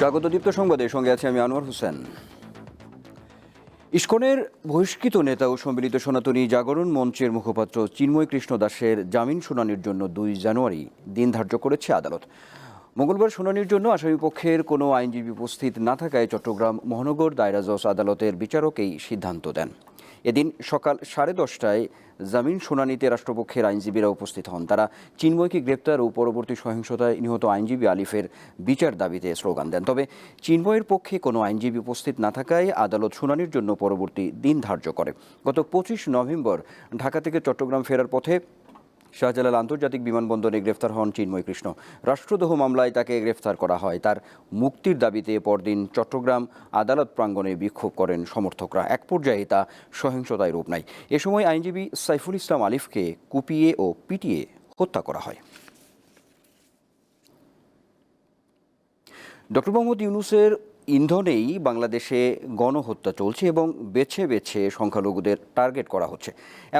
স্বাগত দীপ্ত সংবাদে। সঙ্গে আছে আমি আনোয়ার হোসেন। ইস্কনের বহিষ্কৃত নেতা ও সম্মিলিত সনাতনী জাগরণ মঞ্চের মুখপাত্র চিন্ময় কৃষ্ণ দাসের জামিন শুনানির জন্য দুই জানুয়ারি দিন ধার্য করেছে আদালত। মঙ্গলবার শুনানির জন্য আসামিপক্ষের কোনো আইনজীবী উপস্থিত না থাকায় চট্টগ্রাম মহানগর দায়রা আদালতের বিচারক এই সিদ্ধান্ত দেন। এদিন সকাল সাড়ে দশটায় জামিন শুনানিতে রাষ্ট্রপক্ষের আইনজীবীরা উপস্থিত হন। তারা চিন্ময়কে গ্রেপ্তার ও পরবর্তী সহিংসতায় নিহত আইনজীবী আলিফের বিচার দাবিতে স্লোগান দেন। তবে চিন্ময়ের পক্ষে কোনো আইনজীবী উপস্থিত না থাকায় আদালত শুনানির জন্য পরবর্তী দিন ধার্য করে। গত পঁচিশ নভেম্বর ঢাকা থেকে চট্টগ্রাম ফেরার পথে শাহজালাল আন্তর্জাতিক বিমানবন্দরে গ্রেফতার হন চিন্ময় কৃষ্ণ। রাষ্ট্রদ্রোহ মামলায় তাকে গ্রেফতার করা হয়। তার মুক্তির দাবিতে পরদিন চট্টগ্রাম আদালত প্রাঙ্গণে বিক্ষোভ করেন সমর্থকরা। এক পর্যায়ে তা সহিংসতায় রূপ নেয়। এ সময় আইনজীবী সাইফুল ইসলাম আলিফকে কুপিয়ে ও পিটিয়ে হত্যা করা হয়। ডক্টর মোহাম্মদ ইউনুসের ইন্ধনেই বাংলাদেশে গণহত্যা চলছে এবং বেছে বেছে সংখ্যালঘুদের টার্গেট করা হচ্ছে।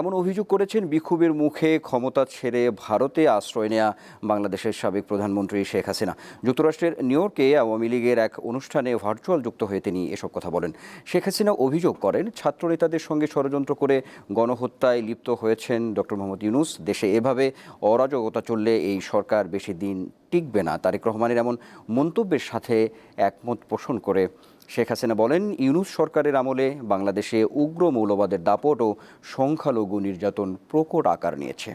এমন অভিযোগ করেছেন বিক্ষোভের মুখে ক্ষমতা ছেড়ে ভারতে আশ্রয় নেয়া বাংলাদেশের সাবেক প্রধানমন্ত্রী শেখ হাসিনা। যুক্তরাষ্ট্রের নিউ ইয়র্কে আওয়ামী লীগের এক অনুষ্ঠানে ভার্চুয়াল যুক্ত হয়ে তিনি এসব কথা বলেন। শেখ হাসিনা অভিযোগ করেন, ছাত্রনেতাদের সঙ্গে ষড়যন্ত্র করে গণহত্যায় লিপ্ত হয়েছেন ডক্টর মোহাম্মদ ইউনুস। দেশে এভাবে অরাজকতা চললে এই সরকার বেশি দিন টিকবে না। তারেক রহমানের এমন মন্তব্যের সাথে একমত পোষণ করে শেখ হাসিনা বলেন, ইউনুস সরকারের আমলে বাংলাদেশে উগ্র মৌলবাদের দাপট ও সংখ্যালঘু নির্যাতন প্রকট আকার নিয়েছে।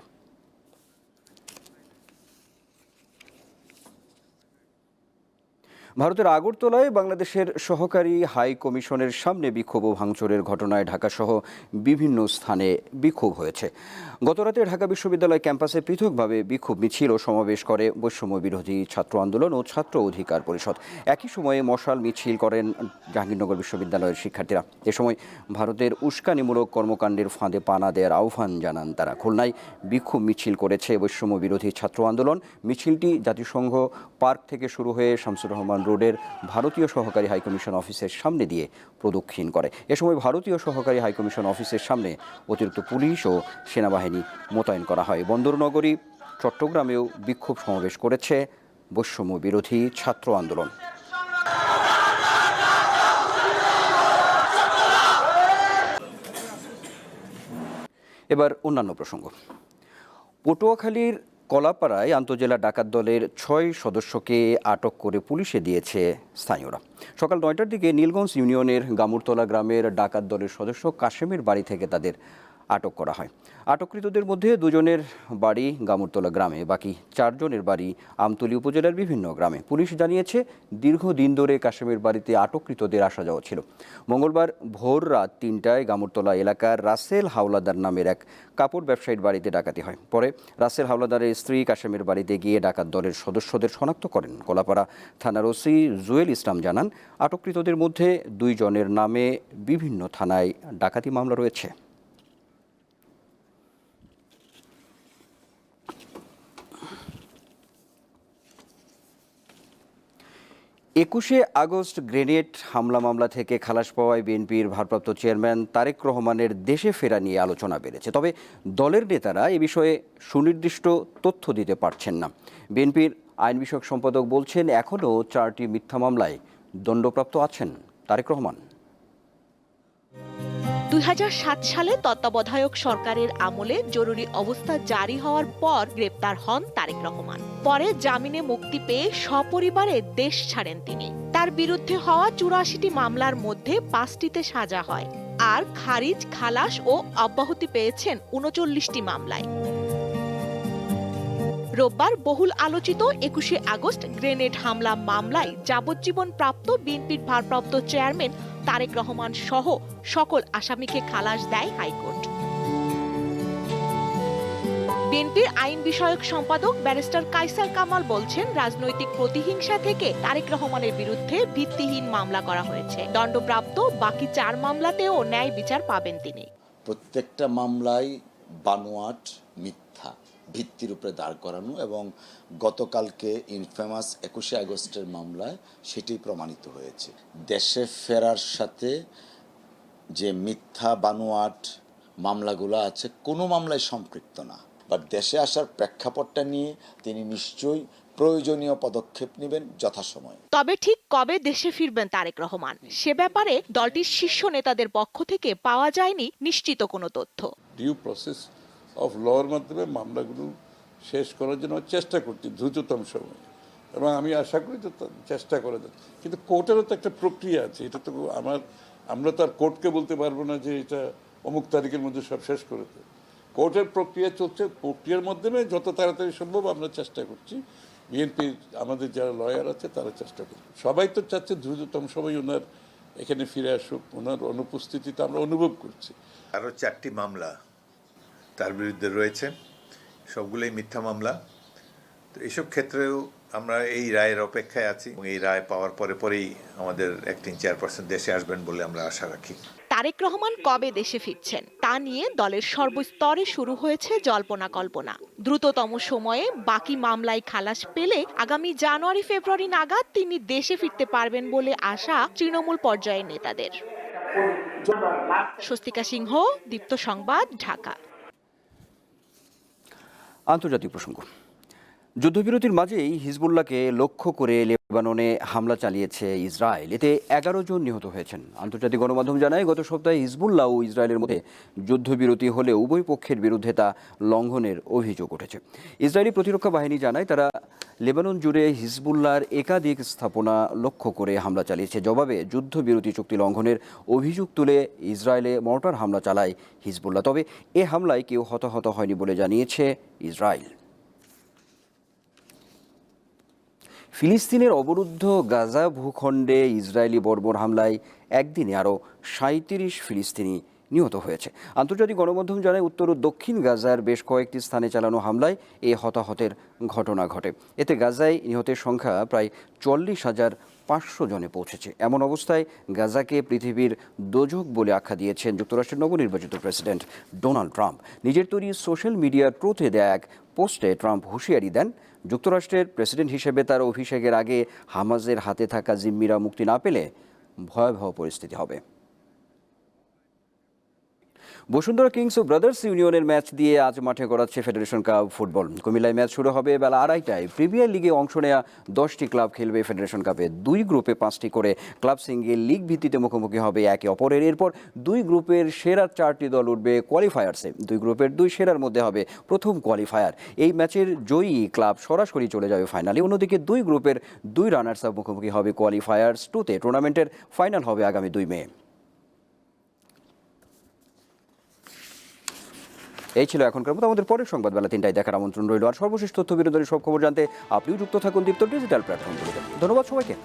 ভারতের আগরতলায় বাংলাদেশের সহকারী হাই কমিশনের সামনে বিক্ষোভ ও ভাঙচুরের ঘটনায় ঢাকাসহ বিভিন্ন স্থানে বিক্ষোভ হয়েছে। গতরাতে ঢাকা বিশ্ববিদ্যালয় ক্যাম্পাসে পৃথকভাবে বিক্ষোভ মিছিল ও সমাবেশ করে বৈষম্য বিরোধী ছাত্র আন্দোলন ও ছাত্র অধিকার পরিষদ। একই সময়ে মশাল মিছিল করেন জাহাঙ্গীরনগর বিশ্ববিদ্যালয়ের শিক্ষার্থীরা। এ সময় ভারতের উস্কানিমূলক কর্মকাণ্ডের ফাঁদে পানা দেওয়ার আহ্বান জানান তারা। খুলনায় বিক্ষোভ মিছিল করেছে বৈষম্য বিরোধী ছাত্র আন্দোলন। মিছিলটি জাতিসংঘ পার্ক থেকে শুরু হয়ে শামসুর রহমান রোডের ভারতীয় সহকারী হাইকমিশন অফিসের সামনে দিয়ে প্রদক্ষিণ করে। এ সময় ভারতীয় সহকারী হাইকমিশন অফিসের সামনে অতিরিক্ত পুলিশ ও সেনাবাহিনী মোতায়েন করা হয়। বন্দরনগরী, চট্টগ্রামেও বিক্ষোভ সমাবেশ করেছে বৈষম্য বিরোধী ছাত্র আন্দোলন। এবার অন্যান্য প্রসঙ্গ। পটুয়াখালীর কলাপাড়ায় আন্তজেলা ডাকাত দলের ছয় সদস্যকে আটক করে পুলিশে দিয়েছে স্থানীয়রা। সকাল নয়টার দিকে নীলগঞ্জ ইউনিয়নের গামুরতলা গ্রামের ডাকাত দলের সদস্য কাশেমের বাড়ি থেকে তাদের আটক করা হয়। আটককৃতদের মধ্যে দুজনের বাড়ি গামুরতলা গ্রামে, বাকি চারজনের বাড়ি আমতলী উপজেলার বিভিন্ন গ্রামে। পুলিশ জানিয়েছে, দীর্ঘদিন ধরে কাশেমের বাড়িতে আটককৃতদের আসা যাওয়া ছিল। মঙ্গলবার ভোর রাত তিনটায় গামুরতলা এলাকার রাসেল হাওলাদার নামের এক কাপড় ব্যবসায়ীর বাড়িতে ডাকাতি হয়। পরে রাসেল হাওলাদারের স্ত্রী কাশেমের বাড়িতে গিয়ে ডাকাত দলের সদস্যদের শনাক্ত করেন। কলাপাড়া থানার ওসি জুয়েল ইসলাম জানান, আটককৃতদের মধ্যে দুইজনের নামে বিভিন্ন থানায় ডাকাতি মামলা রয়েছে। একুশে আগস্ট গ্রেনেড হামলা মামলা থেকে খালাস পাওয়ায় বিএনপির ভারপ্রাপ্ত চেয়ারম্যান তারেক রহমানের দেশে ফেরা নিয়ে আলোচনা বেড়েছে। তবে দলের নেতারা এ বিষয়ে সুনির্দিষ্ট তথ্য দিতে পারছেন না। বিএনপির আইন বিষয়ক সম্পাদক বলছেন, এখনও চারটি মিথ্যা মামলায় দণ্ডপ্রাপ্ত আছেন তারেক রহমান। দুই হাজার সাত সালে তত্ত্বাবধায়ক সরকারের আমলে জরুরি অবস্থা জারি হওয়ার পর গ্রেপ্তার হন তারেক রহমান। পরে জামিনে মুক্তি পেয়ে সপরিবারে দেশ ছাড়েন তিনি। তার বিরুদ্ধে হওয়া চুরাশিটি মামলার মধ্যে পাঁচটিতে সাজা হয়। আর খারিজ, খালাস ও অব্যাহতি পেয়েছেন উনচল্লিশটি মামলায়। রোববার বহুল আলোচিত একুশে আগস্ট গ্রেনেড হামলা মামলায় যাবজ্জীবন প্রাপ্ত বিএনপির ভারপ্রাপ্ত চেয়ারম্যান তারেক রহমান সহ সকল আসামিকে খালাস দেয় হাইকোর্ট। বিএনপির আইন বিষয়ক সম্পাদক ব্যারিস্টার কাইসার কামাল বলছেন, রাজনৈতিক প্রতিহিংসা থেকে তারেক রহমানের বিরুদ্ধে ভিত্তিহীন মামলা করা হয়েছে। দণ্ডপ্রাপ্ত বাকি চার মামলাতেও ন্যায় বিচার পাবেন তিনি। প্রত্যেকটা মামলায় বানোয়াট মিথ্যা। ভিত্তির উপরে দাঁড় করানো এবং গতকালকে ইনফেমাস একুশে আগস্টের মামলায় সেটি প্রমাণিত হয়েছে। দেশে ফেরার সাথে যে মিথ্যা বানোয়াট মামলাগুলো আছে কোনো মামলায় সম্পৃক্ত না। বা দেশে আসার প্রেক্ষাপটটা নিয়ে তিনি নিশ্চয়ই প্রয়োজনীয় পদক্ষেপ নেবেন যথাসময়ে। তবে ঠিক কবে দেশে ফিরবেন তারেক রহমান? সে ব্যাপারে দলটির শীর্ষ নেতাদের পক্ষ থেকে পাওয়া যায়নি নিশ্চিত কোনো তথ্য। ডিউ প্রসেস অফ লর মাধ্যমে মামলাগুলো শেষ করার জন্য চেষ্টা করছি, দ্রুততম সময়ে। এবং আমি আশা করি যে চেষ্টা করা দেন কিন্তু কোর্টেরও তো একটা প্রক্রিয়া আছে, এটা তো আমার আমরা তো আর কোর্টকে বলতে পারব না যে এটা অমুক তারিখের মধ্যে সব শেষ করে কোর্টের প্রক্রিয়া চলছে, প্রক্রিয়ার মাধ্যমে যত তাড়াতাড়ি সম্ভব আমরা চেষ্টা করছি। বিএনপি, আমাদের যারা লয়ার আছে, তারা চেষ্টা করছে। সবাই তো চাচ্ছে দ্রুততম সময় ওনার এখানে ফিরে আসুক, ওনার অনুপস্থিতিতে আমরা অনুভব করছি। আরও চারটি মামলা তার বিরুদ্ধে রয়েছে। সবগুলোই মিথ্যা মামলা। তো এইসব ক্ষেত্রেও আমরা এই রায়ের অপেক্ষায় আছি এই রায় পাওয়ার পরে পরেই আমাদের অ্যাক্টিং চেয়ারপারসন দেশে আসবেন বলে আমরা আশা রাখি। তারেক রহমান কবে দেশে ফিরছেন তা নিয়ে দলের সর্বস্তরে শুরু হয়েছে জল্পনা কল্পনা। দ্রুততম সময়ে বাকি মামলায় খালাস পেলে আগামী জানুয়ারি, ফেব্রুয়ারি নাগাদ তিনি দেশে ফিরতে পারবেন বলে আশা তৃণমূল পর্যায়ের নেতাদের। স্বস্তিকা সিংহ, দীপ্ত সংবাদ, ঢাকা। আন্তর্জাতিক প্রসঙ্গ। যুদ্ধবিরতির মাঝেই হিজবুল্লাহকে লক্ষ্য করে লেবাননে হামলা চালিয়েছে ইসরায়েল। এতে এগারো জন নিহত হয়েছেন। আন্তর্জাতিক গণমাধ্যম জানায়, গত সপ্তাহে হিজবুল্লাহ ও ইসরায়েলের মধ্যে যুদ্ধবিরতি হলে উভয় পক্ষের বিরুদ্ধে তা লঙ্ঘনের অভিযোগ উঠেছে। ইসরায়েলি প্রতিরক্ষা বাহিনী জানায়, তারা লেবানন জুড়ে হিজবুল্লাহর একাধিক স্থাপনা লক্ষ্য করে হামলা চালিয়েছে। জবাবে, যুদ্ধবিরতি চুক্তি লঙ্ঘনের অভিযোগ তুলে ইসরায়েলে মর্টার হামলা চালায় হিজবুল্লাহ। তবে এ হামলায় কেউ হতাহত হয়নি বলে জানিয়েছে ইসরায়েল। ফিলিস্তিনের অবরুদ্ধ গাজা ভূখণ্ডে ইসরায়েলি বর্বর হামলায় একদিনে আরও সাঁত্রিশ ফিলিস্তিনি নিহত হয়েছে। আন্তর্জাতিক গণমাধ্যম জানায়, উত্তর ও দক্ষিণ গাজার বেশ কয়েকটি স্থানে চালানো হামলায় এ হতাহতের ঘটনা ঘটে। এতে গাজায় নিহতের সংখ্যা প্রায় চল্লিশ হাজার পাঁচশো জনে পৌঁছেছে। এমন অবস্থায় গাজাকে পৃথিবীর দোজক বলে আখ্যা দিয়েছেন যুক্তরাষ্ট্রের নবনির্বাচিত প্রেসিডেন্ট ডোনাল্ড ট্রাম্প। নিজের তৈরি সোশ্যাল মিডিয়ার ট্রুথে দেয়া এক পোস্টে ট্রাম্প হুঁশিয়ারি দেন যুক্তরাষ্ট্রের প্রেসিডেন্ট হিসেবে তার অভিষেকের আগে হামাজের হাতে থাকা জিম্মিরা মুক্তি না পেলে ভয়াবহ পরিস্থিতি হবে। বসুন্ধরা কিংস ও ব্রাদার্স ইউনিয়নের ম্যাচ দিয়ে আজ মাঠে গড়াচ্ছে ফেডারেশন কাপ ফুটবল। কুমিল্লায় ম্যাচ শুরু হবে বেলা আড়াইটায়। প্রিমিয়ার লিগে অংশ নেওয়া দশটি ক্লাব খেলবে ফেডারেশন কাপে। দুই গ্রুপে পাঁচটি করে ক্লাব সিঙ্গেল লিগ ভিত্তিতে মুখোমুখি হবে একে অপরের। এরপর দুই গ্রুপের সেরা চারটি দল উঠবে কোয়ালিফায়ার্সে। দুই গ্রুপের দুই সেরার মধ্যে হবে প্রথম কোয়ালিফায়ার। এই ম্যাচের জয়ী ক্লাব সরাসরি চলে যাবে ফাইনালে। অন্যদিকে দুই গ্রুপের দুই রানার্স আপ মুখোমুখি হবে কোয়ালিফায়ার্স টুতে। টুর্নামেন্টের ফাইনাল হবে আগামী দুই মে। এই ছিল এখনকার মতো, আমাদের পরের সংবাদ বেলা তিনটায় দেখার আমন্ত্রণ রইল। আর সর্বশেষ তথ্য বিনোদনের সব খবর জানতে আপনিও যুক্ত থাকুন দীপ্ত ডিজিটাল প্ল্যাটফর্মগুলোতে। ধন্যবাদ সবাইকে।